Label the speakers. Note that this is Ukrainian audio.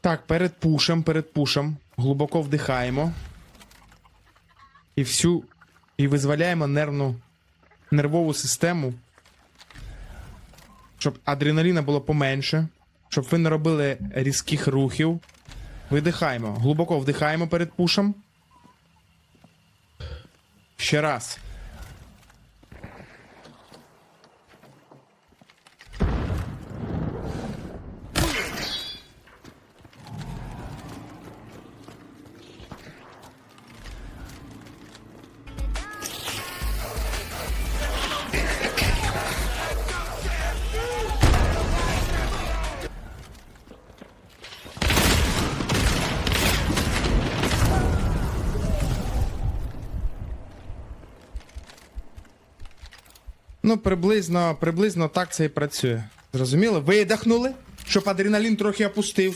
Speaker 1: Так, перед пушем, перед пушем. Глибоко вдихаємо. І всю. І визволяємо нервну нервову систему. Щоб адреналіна було поменше. Щоб ви не робили різких рухів. Видихаємо. Глибоко вдихаємо перед пушем. Ще раз. Ну, приблизно, приблизно так це і працює. Зрозуміло? Видихнули, щоб адреналін трохи опустився.